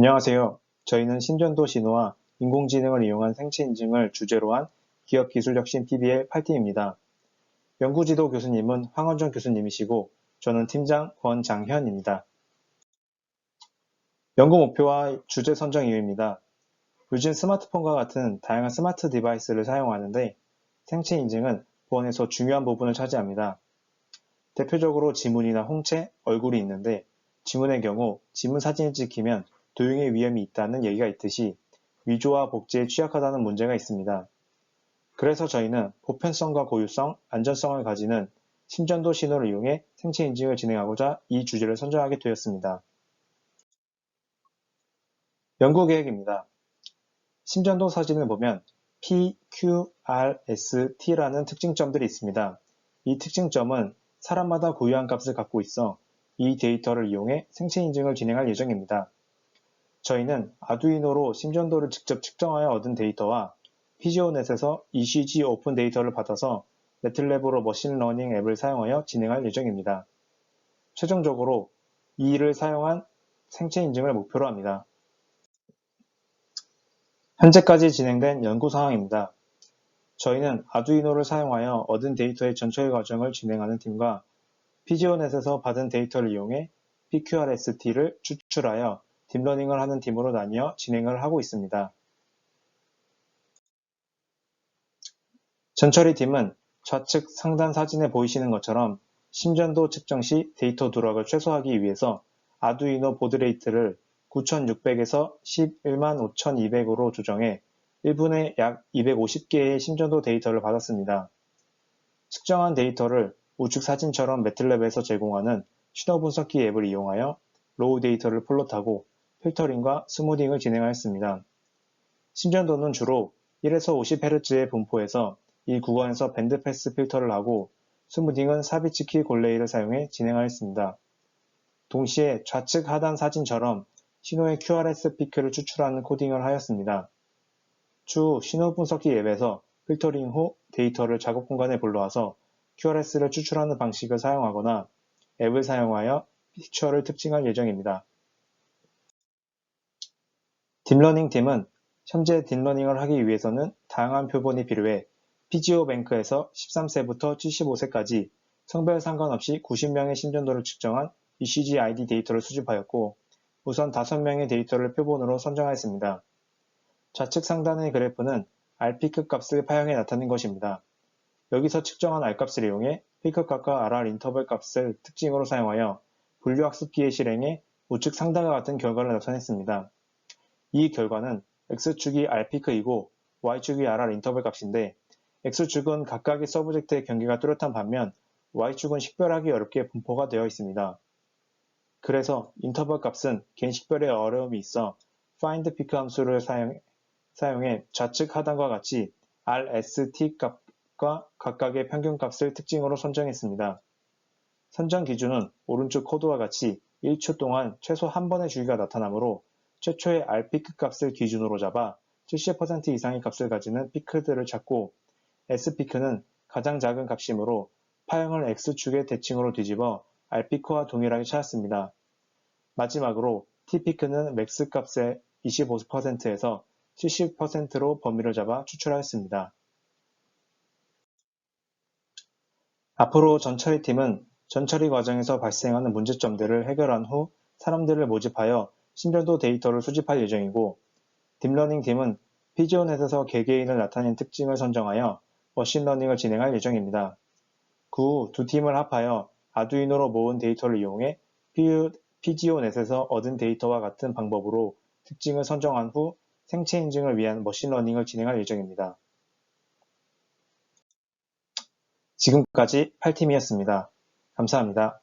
안녕하세요. 저희는 신전도 신호와 인공지능을 이용한 생체 인증을 주제로 한 기업기술혁신 TV의 8팀입니다. 연구지도 교수님은 황원정 교수님이시고 저는 팀장 권장현입니다. 연구 목표와 주제 선정 이유입니다. 요즘 스마트폰과 같은 다양한 스마트 디바이스를 사용하는데 생체 인증은 보안에서 중요한 부분을 차지합니다. 대표적으로 지문이나 홍채, 얼굴이 있는데 지문의 경우 지문 사진을 찍히면 도용의 위험이 있다는 얘기가 있듯이 위조와 복제에 취약하다는 문제가 있습니다. 그래서 저희는 보편성과 고유성, 안전성을 가지는 심전도 신호를 이용해 생체 인증을 진행하고자 이 주제를 선정하게 되었습니다. 연구 계획입니다. 심전도 사진을 보면 P, Q, R, S, T라는 특징점들이 있습니다. 이 특징점은 사람마다 고유한 값을 갖고 있어 이 데이터를 이용해 생체 인증을 진행할 예정입니다. 저희는 아두이노로 심전도를 직접 측정하여 얻은 데이터와 피지오넷에서 ECG 오픈 데이터를 받아서 매틀랩으로 머신러닝 앱을 사용하여 진행할 예정입니다. 최종적으로 이를 사용한 생체 인증을 목표로 합니다. 현재까지 진행된 연구 상황입니다. 저희는 아두이노를 사용하여 얻은 데이터의 전처리 과정을 진행하는 팀과 피지오넷에서 받은 데이터를 이용해 PQRST를 추출하여 딥러닝을 하는 팀으로 나뉘어 진행을 하고 있습니다. 전처리 팀은 좌측 상단 사진에 보이시는 것처럼 심전도 측정 시 데이터 누락을 최소화하기 위해서 아두이노 보드레이트를 9600에서 11만 5200으로 조정해 1분에 약 250개의 심전도 데이터를 받았습니다. 측정한 데이터를 우측 사진처럼 매틀랩에서 제공하는 신호 분석기 앱을 이용하여 로우 데이터를 플롯하고 필터링과 스무딩을 진행하였습니다. 심전도는 주로 1에서 50Hz의 분포에서 이 구간에서 밴드패스 필터를 하고 스무딩은 사비츠키 골레이를 사용해 진행하였습니다. 동시에 좌측 하단 사진처럼 신호의 QRS 피크를 추출하는 코딩을 하였습니다. 추후 신호 분석기 앱에서 필터링 후 데이터를 작업 공간에 불러와서 QRS를 추출하는 방식을 사용하거나 앱을 사용하여 픽처를 특징할 예정입니다. 딥러닝 팀은 현재 딥러닝을 하기 위해서는 다양한 표본이 필요해 피지오 뱅크에서 13세부터 75세까지 성별 상관없이 90명의 심전도를 측정한 ECG ID 데이터를 수집하였고 우선 5명의 데이터를 표본으로 선정하였습니다. 좌측 상단의 그래프는 R피크 값을 파형해 나타낸 것입니다. 여기서 측정한 R값을 이용해 피크 값과 RR 인터벌 값을 특징으로 사용하여 분류학습기의 실행에 우측 상단과 같은 결과를 나타냈습니다. 이 결과는 X축이 R피크이고 Y축이 RR 인터벌 값인데 X축은 각각의 서브젝트의 경계가 뚜렷한 반면 Y축은 식별하기 어렵게 분포가 되어 있습니다. 그래서 인터벌 값은 식별에 어려움이 있어 find pick 함수를 사용, 사용 해 좌측 하단과 같이 RST 값과 각각의 평균 값을 특징으로 선정했습니다. 선정 기준은 오른쪽 코드와 같이 1초 동안 최소 한 번의 주기가 나타나므로 최초의 R피크 값을 기준으로 잡아 70% 이상의 값을 가지는 피크들을 찾고 S피크는 가장 작은 값이므로 파형을 X축의 대칭으로 뒤집어 R피크와 동일하게 찾았습니다. 마지막으로 T피크는 맥스 값의 25%에서 70%로 범위를 잡아 추출하였습니다. 앞으로 전처리 팀은 전처리 과정에서 발생하는 문제점들을 해결한 후 사람들을 모집하여 신전도 데이터를 수집할 예정이고 딥러닝 팀은 피지오넷에서 개개인을 나타낸 특징을 선정하여 머신러닝을 진행할 예정입니다. 그 후 두 팀을 합하여 아두이노로 모은 데이터를 이용해 피지오넷에서 얻은 데이터와 같은 방법으로 특징을 선정한 후 생체 인증을 위한 머신러닝을 진행할 예정입니다. 지금까지 8팀이었습니다. 감사합니다.